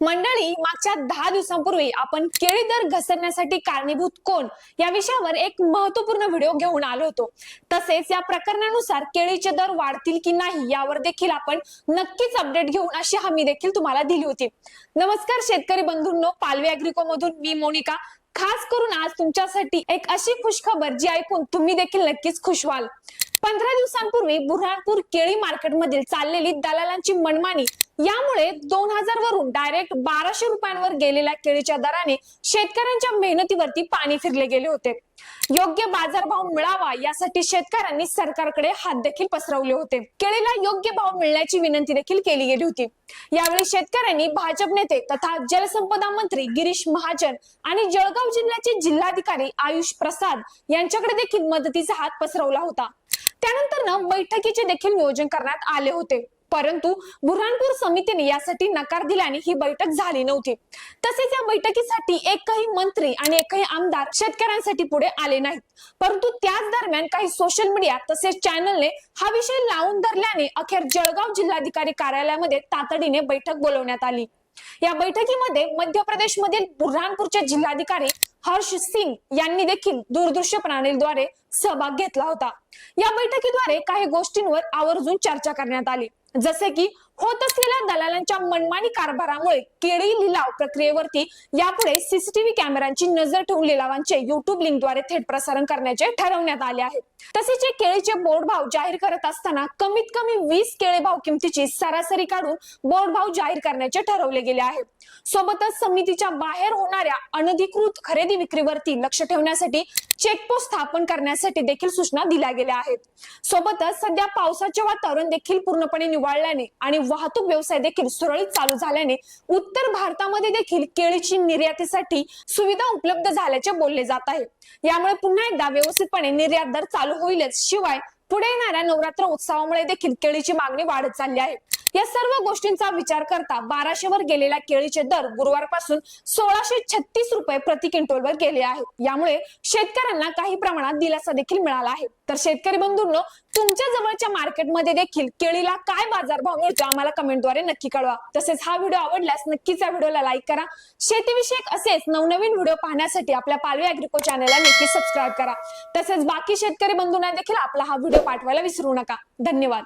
मंडळी मागच्या दहा दिवसांपूर्वी आपण केळी दर घसरण्यासाठी कारणीभूत कोण? या विषयावर एक महत्त्वपूर्ण व्हिडिओ घेऊन आलो होतो. तसेच या प्रकरणानुसार केळीचे दर वाढतील की नाही यावर देखील आपण नक्कीच अपडेट घेऊन अशी हमी देखील तुम्हाला दिली होती. नमस्कार शेतकरी बंधूंनो पालवी अॅग्रिको मधून मी मोनिका. खास करून आज तुमच्यासाठी एक अशी खुशखबर जी ऐकून तुम्ही देखील नक्कीच खुश व्हाल. पंधरा दिवसांपूर्वी बुऱ्हाणपूर केळी मार्केटमधील चाललेली दलालांची मनमानी यामुळे दोन हजार वरून डायरेक्ट बाराशे रुपयांवर गेलेल्या केळीच्या दराने शेतकऱ्यांच्या मेहनतीवरती पाणी फिरले गेले होते. योग्य बाजारभाव मिळावा यासाठी शेतकऱ्यांनी सरकारकडे हात देखील पसरवले होते. केळीला योग्य भाव मिळण्याची विनंती देखील केली गेली होती. यावेळी शेतकऱ्यांनी भाजप नेते तथा जलसंपदा मंत्री गिरीश महाजन आणि जळगाव जिल्ह्याचे जिल्हाधिकारी आयुष प्रसाद यांच्याकडे देखील मदतीचा हात पसरवला होता. त्यानंतर ना बैठकीचे देखील नियोजन करण्यात आले होते. परंतु बुरहानपूर समितीने यासाठी नकार दिल्याने ही बैठक झाली नव्हती. तसेच या बैठकीसाठी एकही मंत्री आणि एकही आमदार शेतकऱ्यांसाठी पुढे आले नाहीत. परंतु त्याच दरम्यान काही सोशल मीडिया तसेच चॅनलने हा विषय लावून धरल्याने अखेर जळगाव जिल्हाधिकारी कार्यालयामध्ये तातडीने बैठक बोलवण्यात आली. या बैठकीमध्ये मध्य प्रदेशमधील बुरहानपूरचे जिल्हाधिकारी हर्ष सिंग यांनी देखील दूरदृश्य प्रणालीद्वारे सहभाग घेतला होता. या बैठकीद्वारे काही गोष्टींवर आवर्जून चर्चा करण्यात आली. जसे की होत असलेल्या दलालांच्या मनमानी कारभारामुळे. केळी लिलाव प्रक्रियेवरती यापुढे सीसीटीव्ही कॅमेऱ्यांची नजर ठेवून लिलावांचे युट्यूब लिंकद्वारे थेट प्रसारण करण्याचे ठरवण्यात आले आहे. तसेच केळीचे बोर्ड भाव जाहीर करत असताना कमीत कमी वीस केळी भाव किमतीची सरासरी काढून बोर्ड भाव जाहीर करण्याचे ठरवले गेले आहे. सोबतच समितीच्या बाहेर होणाऱ्या अनधिकृत खरेदी विक्रीवरती लक्ष ठेवण्यासाठी चेकपोस्ट स्थापन करण्यासाठी देखील सूचना दिल्या गेल्या आहेत. सोबतच सध्या पावसाचे वातावरण देखील पूर्णपणे निवाळल्याने आणि वाहतूक व्यवसाय देखील सुरळीत चालू झाल्याने उत्तर भारतामध्ये देखील केळीची निर्यातीसाठी सुविधा उपलब्ध झाल्याचे बोलले जात आहे. यामुळे पुन्हा एकदा व्यवस्थितपणे निर्यात दर चालू होईलच. शिवाय पुढे येणाऱ्या नवरात्र उत्सवामुळे देखील केळीची मागणी वाढत चालली आहे. या सर्व गोष्टींचा विचार करता बाराशे वर गेलेल्या केळीचे दर गुरुवारपासून सोळाशे छत्तीस रुपये प्रति क्विंटलवर गेले आहेत. यामुळे शेतकऱ्यांना काही प्रमाणात दिलासा देखील मिळाला आहे. तर शेतकरी बंधूंनो तुमच्या जवळच्या मार्केटमध्ये देखील केळीला काय बाजारभाव मिळतो आम्हाला कमेंटद्वारे नक्की कळवा. तसेच हा व्हिडिओ आवडल्यास नक्कीच या व्हिडिओला लाईक करा. शेतीविषयक असेच नवनवीन व्हिडिओ पाहण्यासाठी आपल्या पालवी अॅग्रिको चॅनलला नक्की सबस्क्राईब करा. तसेच बाकी शेतकरी बंधूंना देखील आपला हा व्हिडिओ पाठवायला विसरू नका. धन्यवाद.